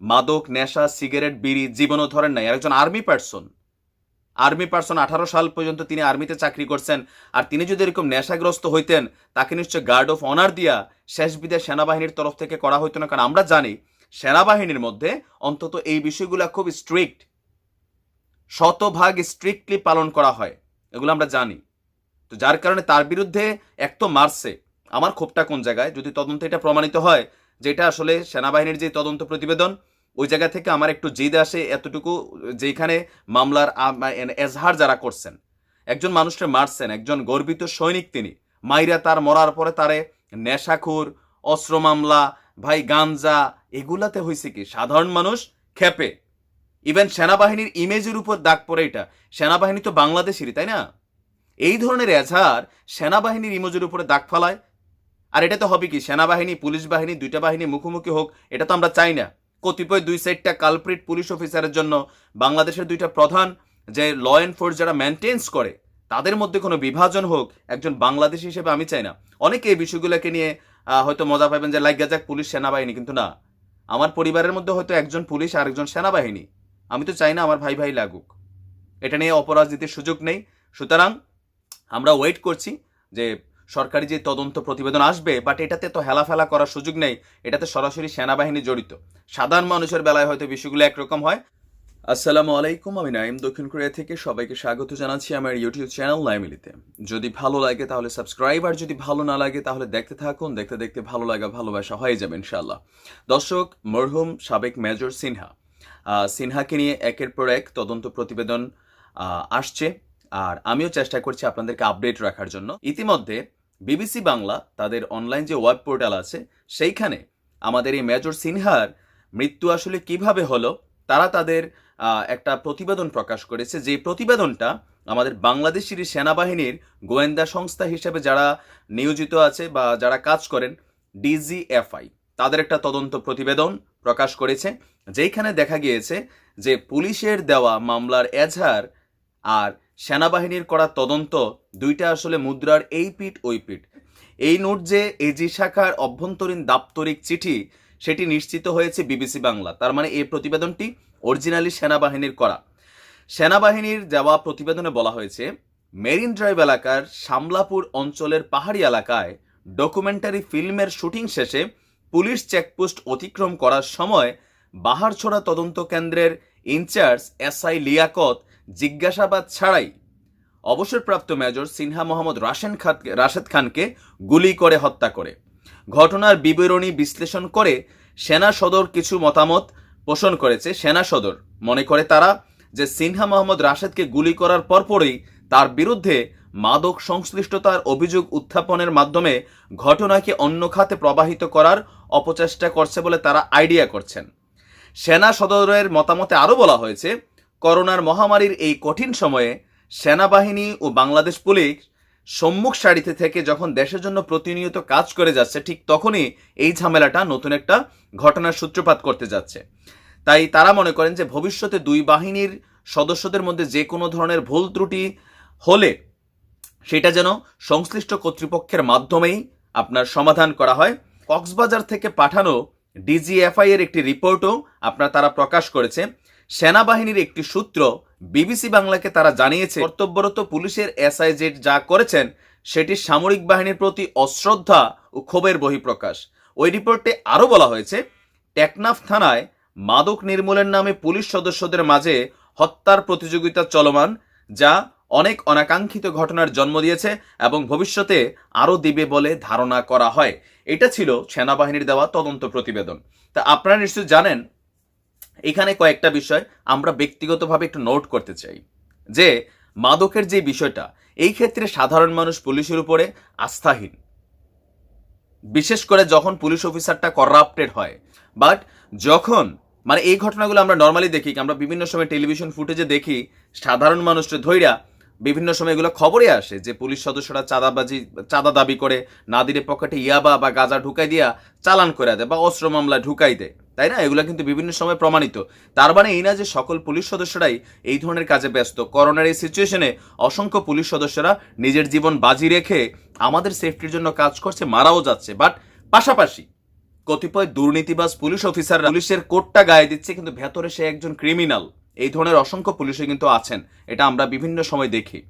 মাদক, নেশা, সিগারেট, বিড়ি জীবনও ধরেন নাই। একজন আর্মি পার্সন। আর্মি পার্সন আঠারো সাল পর্যন্ত তিনি আর্মিতে চাকরি করছেন আর তিনি যদি এরকম নেশাগ্রস্ত হইতেন, তাকে নিশ্চয় গার্ড অফ অনার দিয়া শেষ বিদায় সেনাবাহিনীর তরফ থেকে করা হইতো না। কারণ আমরা জানি, সেনাবাহিনীর মধ্যে অন্তত এই বিষয়গুলো খুব স্ট্রিক্ট শতভাগ স্ট্রিক্টলি পালন করা হয়। এগুলো আমরা জানি। তো যার কারণে তার বিরুদ্ধে এক তো মারছে। আমার ক্ষোভটা কোন জায়গায়? যদি তদন্ত এটা প্রমাণিত হয় যেটা আসলে সেনাবাহিনীর যে তদন্ত প্রতিবেদন, ওই জায়গা থেকে আমার একটু জিদ আসে এতটুকু, যেখানে মামলার এজহার যারা করছেন। একজন মানুষকে মারছেন, একজন গর্বিত সৈনিক তিনি। মাইরা তার মরার পরে তারে নেশাখুর, অস্ত্র মামলা, ভাই গাঞ্জা, এগুলাতে হয়েছে কি? সাধারণ মানুষ খেপে। ইভেন সেনাবাহিনীর ইমেজের উপর দাগ পড়ে এটা। সেনাবাহিনী তো বাংলাদেশেরই, তাই না? এই ধরনের এজহার সেনাবাহিনীর ইমেজের উপরে দাগ ফালায়। আর এটা তো হবে কি? সেনাবাহিনী, পুলিশ বাহিনী, দুইটা বাহিনী মুখোমুখি হোক, এটা তো আমরা চাই না। কতিপয় দুই সাইডটা কালপ্রিট পুলিশ অফিসারের জন্য বাংলাদেশের দুইটা প্রধান যে ল এনফোর্স যারা মেনটেন্স করে, তাদের মধ্যে কোনো বিভাজন হোক, একজন বাংলাদেশি হিসেবে আমি চাই না। অনেকে এই বিষয়গুলোকে নিয়ে হয়তো মজা পাবেন যে লাগিয়া যাক পুলিশ সেনাবাহিনী, কিন্তু না। আমার পরিবারের মধ্যে হয়তো একজন পুলিশ আর একজন সেনাবাহিনী। আমি তো চাই না আমার ভাই ভাই লাগুক। এটা নিয়ে অপরাজনীতির সুযোগ নেই। সুতরাং আমরা ওয়েট করছি যে সরকারি যে তদন্ত প্রতিবেদন আসবে বাট এটাতে তো হেলাফেলা করার সুযোগ নেই। এটাতে সরাসরি সেনাবাহিনী জড়িত। সাধারণ মানুষের বেলায় হয়তো বিষয়গুলো একরকম হয়। আসসালামু আলাইকুম, আমি নাইম দক্ষিণ কোরিয়া থেকে সবাইকে স্বাগত জানাচ্ছি আমার ইউটিউব চ্যানেল নাইমিলিতে। যদি ভালো লাগে তাহলে সাবস্ক্রাইব, আর যদি ভালো না লাগে তাহলে দেখতে থাকুন, দেখতে দেখতে ভালো লাগা, ভালোবাসা হয়ে যাবে ইনশাল্লাহ দর্শক, মরহুম সাবেক মেজর সিনহা। সিনহাকে নিয়ে একের পর এক তদন্ত প্রতিবেদন আসছে। আর আমিও চেষ্টা করছি আপনাদেরকে আপডেট রাখার জন্য। ইতিমধ্যে বিবিসি বাংলা, তাদের অনলাইন যে ওয়েব পোর্টাল আছে, সেইখানে আমাদের এই মেজর সিনহার মৃত্যু আসলে কীভাবে হলো, তারা তাদের একটা প্রতিবেদন প্রকাশ করেছে, যে প্রতিবেদনটা আমাদের বাংলাদেশের সেনাবাহিনীর গোয়েন্দা সংস্থা হিসেবে যারা নিয়োজিত আছে বা যারা কাজ করেন ডিজিএফআই তাদের একটা তদন্ত প্রতিবেদন প্রকাশ করেছে, যেইখানে দেখা গিয়েছে যে পুলিশের দেওয়া মামলার এজাহার আর সেনাবাহিনীর করা তদন্ত, দুইটা আসলে মুদ্রার এই পিঠ, ওই পিঠ। এই নোট যে এজি শাখার অভ্যন্তরীণ দাপ্তরিক চিঠি, সেটি নিশ্চিত হয়েছে বিবিসি বাংলা। তার মানে এই প্রতিবেদনটি অরিজিনালি সেনাবাহিনীর করা। সেনাবাহিনীর দেওয়া প্রতিবেদনে বলা হয়েছে, মেরিন ড্রাইভ এলাকার শামলাপুর অঞ্চলের পাহাড়ি এলাকায় ডকুমেন্টারি ফিল্মের শুটিং শেষে পুলিশ চেকপোস্ট অতিক্রম করার সময় বাহারছড়া তদন্ত কেন্দ্রের ইনচার্জ এসআই লিয়াকত জিজ্ঞাসাবাদ ছাড়াই অবসরপ্রাপ্ত মেজর সিনহা মোহাম্মদ রাশেন খান রাশেদ খানকে গুলি করে হত্যা করে। ঘটনার বিবরণী বিশ্লেষণ করে সেনা সদর কিছু মতামত পোষণ করেছে সেনা সদর। মনে করে তারা যে সিনহা মোহাম্মদ রাশেদকে গুলি করার পরপরই তার বিরুদ্ধে মাদক সংশ্লিষ্টতার অভিযোগ উত্থাপনের মাধ্যমে ঘটনাকে অন্য খাতে প্রবাহিত করার অপচেষ্টা করছে বলে তারা আইডিয়া করছেন। সেনা সদরের মতামতে আরও বলা হয়েছে করোনার মহামারীর এই কঠিন সময়ে সেনাবাহিনী ও বাংলাদেশ পুলিশ সম্মুখ সারিতে থেকে যখন দেশের জন্য প্রতিনিয়ত কাজ করে যাচ্ছে, ঠিক তখনই এই ঝামেলাটা নতুন একটা ঘটনার সূত্রপাত করতে যাচ্ছে। তাই তারা মনে করেন যে ভবিষ্যতে দুই বাহিনীর সদস্যদের মধ্যে যে কোনো ধরনের ভুল ত্রুটি হলে সেটা যেন সংশ্লিষ্ট কর্তৃপক্ষের মাধ্যমেই আপনার সমাধান করা হয়। কক্সবাজার থেকে পাঠানো ডিজিএফআই এর একটি রিপোর্টও আপনার, তারা প্রকাশ করেছে। সেনাবাহিনীর একটি সূত্র বিবিসি বাংলাকে তারা জানিয়েছে, কর্তব্যরত পুলিশের এসআইজেড যা করেছেন, সেটি সামরিক বাহিনীর প্রতি অশ্রদ্ধা ও ক্ষোভের বহিঃপ্রকাশ। ওই রিপোর্টে আরও বলা হয়েছে, টেকনাফ থানায় মাদক নির্মূলের নামে পুলিশ সদস্যদের মাঝে হত্যার প্রতিযোগিতা চলমান, যা অনেক অনাকাঙ্ক্ষিত ঘটনার জন্ম দিয়েছে এবং ভবিষ্যতে আরও দিবে বলে ধারণা করা হয়। এটা ছিল সেনাবাহিনীর দেওয়া তদন্ত প্রতিবেদন। তা আপনারা নিশ্চয়ই জানেন এখানে কয়েকটা বিষয় আমরা ব্যক্তিগতভাবে একটু নোট করতে চাই। যে মাদকের যে বিষয়টা, এই ক্ষেত্রে সাধারণ মানুষ পুলিশের উপরে আস্থাহীন। বিশেষ করে যখন পুলিশ অফিসারটা করাপ্টেড হয়। বাট যখন মানে এই ঘটনাগুলো আমরা নর্মালি দেখি, আমরা বিভিন্ন সময় টেলিভিশন ফুটেজে দেখি, সাধারণ মানুষের ধৈর্যা বিভিন্ন সময় এগুলো খবরে আসে যে পুলিশ সদস্যরা চাঁদাবাজি, চাঁদা দাবি করে নাদিরে পকেটে ইয়াবা বা গাঁজা ঢুকাই দিয়া চালান করে দেয় বা অস্ত্র মামলা ঢুকাই দেয়। তাই না? এগুলো কিন্তু বিভিন্ন সময় প্রমাণিত। তার মানে এই না যে সকল পুলিশ সদস্যরাই এই ধরনের কাজে ব্যস্ত। করোনার এই সিচুয়েশনে অসংখ্য পুলিশ সদস্যরা নিজের জীবন বাজি রেখে আমাদের সেফটির জন্য কাজ করছে, মারাও যাচ্ছে। বাট পাশাপাশি কতিপয় দুর্নীতিবাজ পুলিশ অফিসার পুলিশের কোটটা গায়ে দিচ্ছে, কিন্তু ভেতরে সে একজন ক্রিমিনাল এই ধরনের অসংখ্য পুলিশে কিন্তু আছেন, এটা আমরা বিভিন্ন সময় দেখি।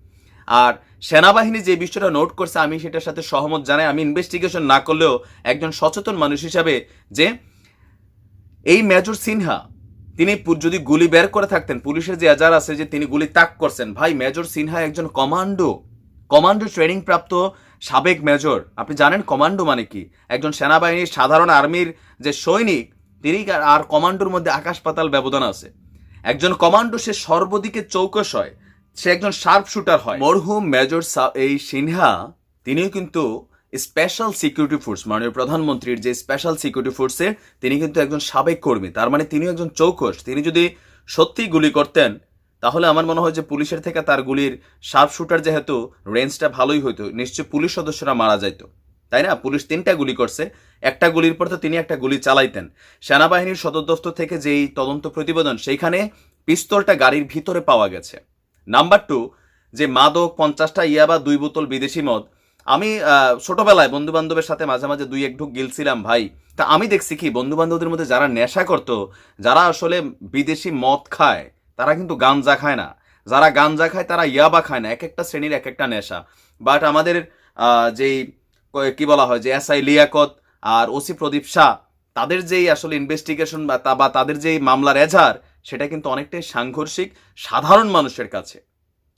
আর সেনাবাহিনী যে বিষয়টা নোট করছে, আমি সেটার সাথে সহমত জানাই, আমি ইনভেস্টিগেশন না করলেও একজন সচেতন মানুষ হিসাবে যে এই মেজর সিনহা, তিনি যদি গুলি বের করে থাকতেন, পুলিশের যে এজার আছে যে তিনি গুলি তাক করছেন, ভাই মেজর সিনহা একজন কমান্ডো কমান্ডো ট্রেনিং প্রাপ্ত সাবেক মেজর। আপনি জানেন কমান্ডো মানে কি? একজন সেনাবাহিনীর সাধারণ আর্মির যে সৈনিক, তিনি আর- আর কমান্ডোর মধ্যে আকাশ পাতাল ব্যবধান আছে। একজন কমান্ডো সে সর্বদিকে চৌকস হয়, সে একজন শার্প শুটার হয়। মরহুম মেজর এই সিনহা, তিনিও কিন্তু স্পেশাল সিকিউরিটি ফোর্স মাননীয় প্রধানমন্ত্রীর যে স্পেশাল সিকিউরিটি ফোর্সের তিনি কিন্তু একজন সাবেক কর্মী, তার মানে তিনি একজন চৌকস। তিনি যদি সত্যি গুলি করতেন, তাহলে আমার মনে হয় যে পুলিশের থেকে তার গুলির শার্প শুটার যেহেতু রেঞ্জটা ভালোই হইতো নিশ্চয় পুলিশ সদস্যরা মারা যাইতো। তাই না? পুলিশ তিনটা গুলি করছে। একটা গুলির পর তো তিনি একটা গুলি চালাইতেন। সেনাবাহিনীর সদর দফতর থেকে যেই তদন্ত প্রতিবেদন, সেইখানে পিস্তলটা গাড়ির ভিতরে পাওয়া গেছে। নাম্বার টু যে মাদক পঞ্চাশটা ইয়াবা দুই বোতল বিদেশি মদ, আমি ছোটবেলায় বন্ধু বান্ধবের সাথে মাঝে মাঝে দুই এক ঢুক গিলছিলাম, ভাই। তা আমি দেখছি কি বন্ধু বান্ধবদের মধ্যে যারা নেশা করতো, যারা আসলে বিদেশি মদ খায়, তারা কিন্তু গাঞ্জা খায় না। যারা গাঞ্জা খায়, তারা ইয়াবা খায় না। এক একটা শ্রেণির এক একটা নেশা। বাট আমাদের যেই ক- বলা হয় যে এস আই লিয়াকত আর ওসি প্রদীপ শাহ, তাদের যেই আসলে ইনভেস্টিগেশন বা তাদের যেই মামলার এজার সেটা কিন্তু অনেকটাই সাংঘর্ষিক, সাধারণ মানুষের কাছে।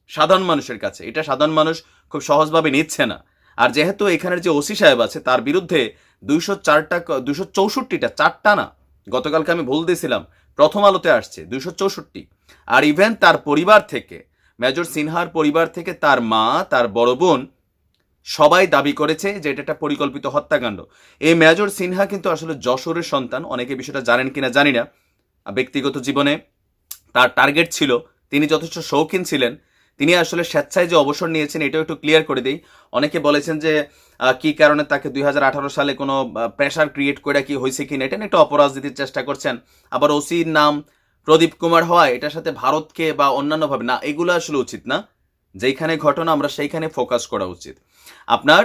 সাধারণ মানুষের কাছে। এটা সাধারণ মানুষ খুব সহজভাবে নিচ্ছে না। আর যেহেতু এখানের যে ওসি সাহেব আছে, তার বিরুদ্ধে দুইশো চারটা দুইশো চৌষট্টিটা, চারটা না, গতকালকে আমি ভুল দিয়েছিলাম, প্রথম আলোতে আসছে, দুইশো চৌষট্টি। আর ইভেন তার পরিবার থেকে, মেজর সিনহার পরিবার থেকে তার মা, তার বড় বোন সবাই দাবি করেছে যে এটা একটা পরিকল্পিত হত্যাকাণ্ড। এই মেজর সিনহা কিন্তু আসলে যশোরের সন্তান, অনেকে বিষয়টা জানেন কিনা জানি না। ব্যক্তিগত জীবনে তার টার্গেট ছিল, তিনি যথেষ্ট শৌখিন ছিলেন। তিনি আসলে স্বেচ্ছায় যে অবসর নিয়েছেন, এটাও একটু ক্লিয়ার করে দিই। অনেকে বলেছেন যে কি কারণে তাকে দুই হাজার আঠারো সালে কোনো প্রেশার ক্রিয়েট করে কি হয়েছে কিনা, এটা একটা অপরাজনীতির চেষ্টা করছেন। আবার ওসির নাম প্রদীপ কুমার হওয়ায় এটার সাথে ভারতকে বা অন্যান্যভাবে, না, এগুলো আসলে উচিত না। যেইখানে ঘটনা আমরা সেইখানে ফোকাস করা উচিত। আপনার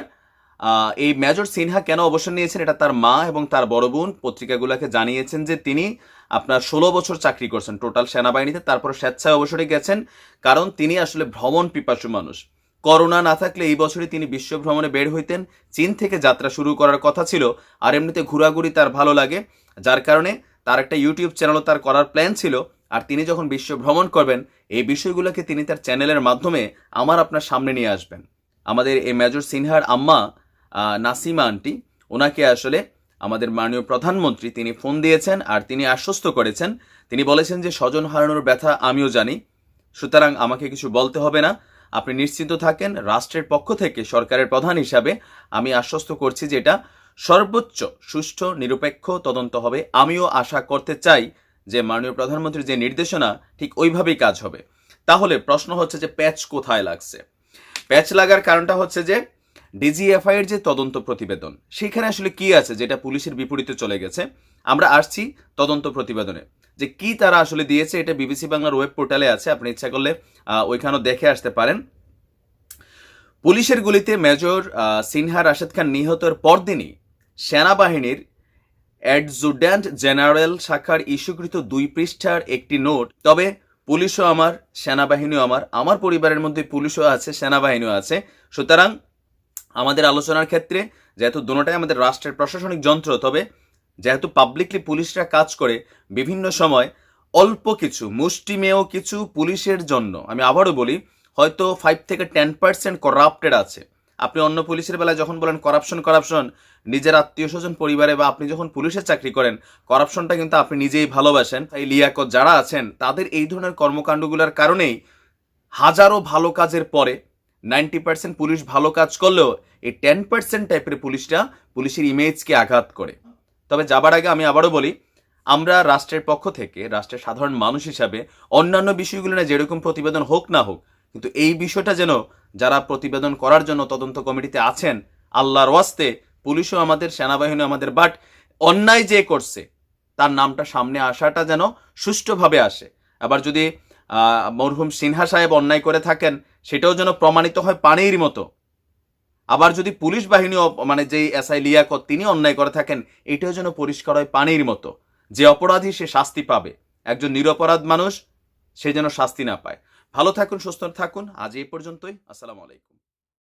এই মেজর সিনহা কেন অবসর নিয়েছেন এটা তার মা এবং তার বড় বোন পত্রিকাগুলোকে জানিয়েছেন যে তিনি আপনার ষোলো বছর চাকরি করছেন টোটাল সেনাবাহিনীতে, তারপর স্বেচ্ছায় অবসরে গেছেন কারণ তিনি আসলে ভ্রমণ পিপাসু মানুষ। করোনা না থাকলে এই বছরই তিনি বিশ্ব ভ্রমণে বের হইতেন। চীন থেকে যাত্রা শুরু করার কথা ছিল আর এমনিতে ঘোরাঘুরি তার ভালো লাগে। যার কারণে তার একটা ইউটিউব চ্যানেলও তার করার প্ল্যান ছিল। আর তিনি যখন বিশ্ব ভ্রমণ করবেন, এই বিষয়গুলোকে তিনি তার চ্যানেলের মাধ্যমে আমার আপনার সামনে নিয়ে আসবেন। আমাদের এই মেজর সিনহার আম্মা নাসিমা আন্টি, ওনাকে আসলে আমাদের মাননীয় প্রধানমন্ত্রী তিনি ফোন দিয়েছেন আর তিনি আশ্বস্ত করেছেন। তিনি বলেছেন যে, স্বজন হারানোর ব্যথা আমিও জানি। সুতরাং আমাকে কিছু বলতে হবে না। আপনি নিশ্চিন্ত থাকেন, রাষ্ট্রের পক্ষ থেকে সরকারের প্রধান হিসাবে আমি আশ্বস্ত করছি যে এটা সর্বোচ্চ, সুষ্ঠু, নিরপেক্ষ তদন্ত হবে। আমিও আশা করতে চাই যে মাননীয় প্রধানমন্ত্রীর যে নির্দেশনা, ঠিক ওইভাবেই কাজ হবে। তাহলে প্রশ্ন হচ্ছে যে প্যাচ কোথায় লাগছে? প্যাচ লাগার কারণটা হচ্ছে যে ডিজিএফআই এর যে তদন্ত প্রতিবেদন, সেখানে আসলে কি আছে যেটা পুলিশের বিপরীতে চলে গেছে? আমরা আসছি তদন্ত প্রতিবেদনে। যে কি তারা আসলে দিয়েছে, এটা বিবিসি বাংলার ওয়েব পোর্টালে আছে, আপনি ইচ্ছা করলে ওইখানেও দেখে আসতে পারেন। পুলিশের গুলিতে মেজর সিনহা রাশেদ খান নিহতের পরদিনই সেনাবাহিনীর অ্যাডজুড্যান্ট জেনারেল শাখার ইস্যুকৃত দুই পৃষ্ঠার একটি নোট। তবে পুলিশও আমার, সেনাবাহিনীও আমার আমার পরিবারের মধ্যে পুলিশও আছে, সেনাবাহিনীও আছে। সুতরাং আমাদের আলোচনার ক্ষেত্রে যেহেতু দুটোটাই আমাদের রাষ্ট্রের প্রশাসনিক যন্ত্র, তবে যেহেতু পাবলিকলি পুলিশরা কাজ করে বিভিন্ন সময় অল্প কিছু, মুষ্টিমেয় কিছু পুলিশের জন্য, আমি আবারও বলি, হয়তো ফাইভ থেকে টেন পার্সেন্ট করাপ্টেড আছে। আপনি অন্য পুলিশের বেলায় যখন বলেন করাপশন করাপশন নিজের আত্মীয় স্বজন, পরিবারে বা আপনি যখন পুলিশের চাকরি করেন করাপশনটা কিন্তু আপনি নিজেই ভালোবাসেন। এই লিয়াকত যারা আছেন, তাদের এই ধরনের কর্মকাণ্ডগুলোর কারণেই হাজারো ভালো কাজের পরে নাইনটি পার্সেন্ট পুলিশ ভালো কাজ করলেও এই টেন পার্সেন্ট টাইপের পুলিশটা পুলিশের ইমেজকে আঘাত করে। তবে যাবার আগে আমি আবারও বলি, আমরা রাষ্ট্রের পক্ষ থেকে, রাষ্ট্রের সাধারণ মানুষ হিসাবে অন্যান্য বিষয়গুলো নিয়ে যেরকম প্রতিবেদন হোক না হোক, কিন্তু এই বিষয়টা যেন যারা প্রতিবেদন করার জন্য তদন্ত কমিটিতে আছেন, আল্লাহর ওয়াস্তে পুলিশও আমাদের সেনাবাহিনী আমাদের বাট অন্যায় যে করছে, তার নামটা সামনে আসাটা যেন সুষ্ঠুভাবে আসে। আবার যদি মরহুম সিনহা সাহেব অন্যায় করে থাকেন, সেটাও যেন প্রমাণিত হয় পানির মতো। আবার যদি পুলিশ বাহিনী মানে যেই এসআই লিয়াকত, তিনি অন্যায় করে থাকেন, এটাও যেন পরিষ্কার হয় পানির মতো। যে অপরাধী সে শাস্তি পাবে। একজন নিরপরাধ মানুষ, সে যেন শাস্তি না পায়। ভালো থাকুন, সুস্থ থাকুন। আজ এই পর্যন্তই। আসসালামু আলাইকুম।